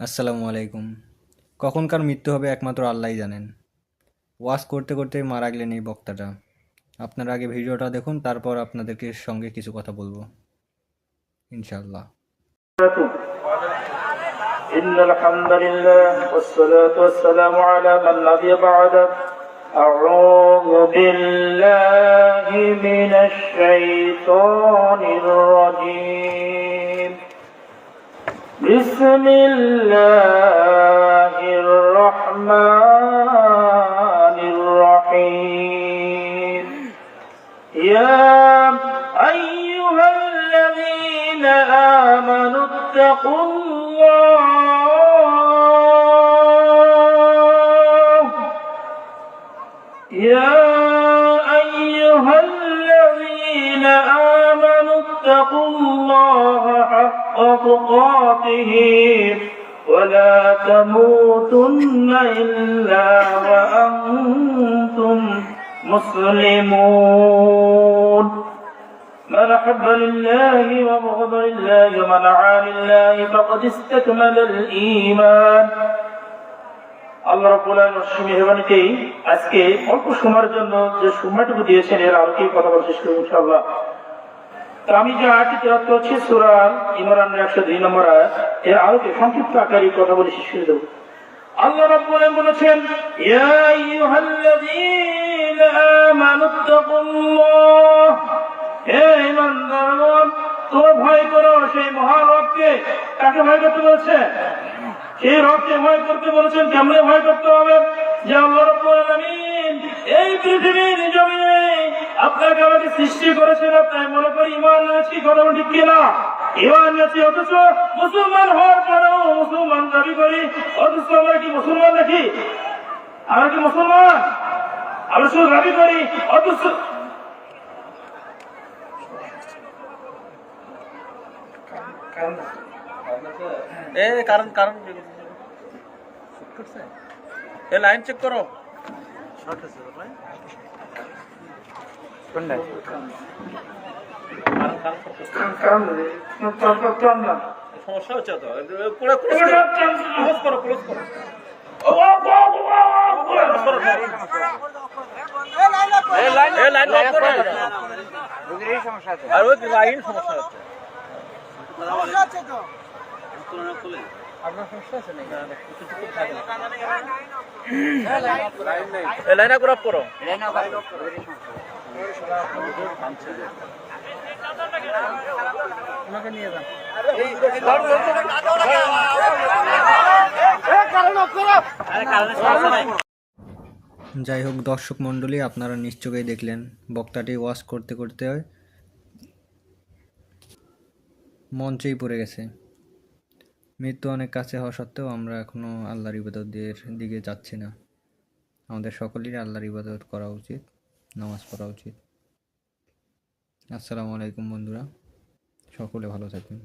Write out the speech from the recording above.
আসসালামু আলাইকুম কখনকার মৃত্যু হবে একমাত্র আল্লাহই জানেন ওয়াজ করতে করতে মারা গেলেন এই বক্তাটা আপনারা আগে ভিডিওটা দেখুন তারপর আপনাদেরকে সঙ্গে কিছু কথা বলবো ইনশাআল্লাহ إن الحمد لله والصلاة والسلام على من نبي بعد أعوذ بالله من الشيطان الرجيم بسم الله الرحمن الرحيم. يا أيها الذين آمنوا اتقوا الله. يا أيها الذين آمنوا اتقوا الله حق تقاته ولا تموتن إلا وأنتم مسلمون من أحب لله وبغض لله ومن عان لله فقد استكمل الإيمان আল্লাহ রাব্বুল আলামিন মেহরবানিতেই আজকে অল্প সময়ের জন্য যে সময়টুকু দিয়েছেন এর আলোকে কথা বলা শেষ করবো ইনশাআল্লাহ আমি যে আয়াতটি তেলাওয়াত করছি সূরা ইমরানের 102 নম্বর আয়াত। এর আলোকে সংক্ষিপ্ত আকারে কথা বলে শেষ করে দেব। আল্লাহ রাব্বুল বলেছেন, ইয়া আইয়ুহাল্লাযীনা আমানুত্তাকুল্লাহ হে ঈমানদারগণ ভয় করো সেই মহান রবকে। কাকে ভয় করতে বলছে? সেই রবকে ভয় করতে বলেছেন, কেমনে ভয় করতে হবে? যে আল্লাহ রাব্বুল আলামিন এই পৃথিবীর জমিনে আপনাকে আমাকে সৃষ্টি করেছেন তাই মনে করি ইমান এনেছি কথা ঠিক কিনা? ইমান এনেছি অথচ মুসলমান হওয়ার পরেও মুসলমান দাবি করি। অথচ আমরা কি মুসলমান নাকি? আমরা কি মুসলমান? আমরা শুধু দাবি করি অথচ এ কারণ কারণ এ লাইন চেক করো। সমস্যা হচ্ছে তো ক্লোজ করো ক্লোজ করো লাইন লক করো আর ওই লাইন সমস্যা হচ্ছে এ লাইন গ্রাফ করো যাই হোক, দর্শক মণ্ডলী, আপনারা নিশ্চয়ই দেখলেন। বক্তাটি ওয়াশ করতে করতে মঞ্চেই পড়ে গেছে। মৃত্যু অনেক কাছে হওয়া সত্ত্বেও আমরা এখনও আল্লাহর ইবাদতের দিকে যাচ্ছি না। আমাদের সকলেরই আল্লাহর ইবাদত করা উচিত। নামাজ পড়া উচিত। আসসালামু আলাইকুম বন্ধুরা সকলে ভালো থাকবেন।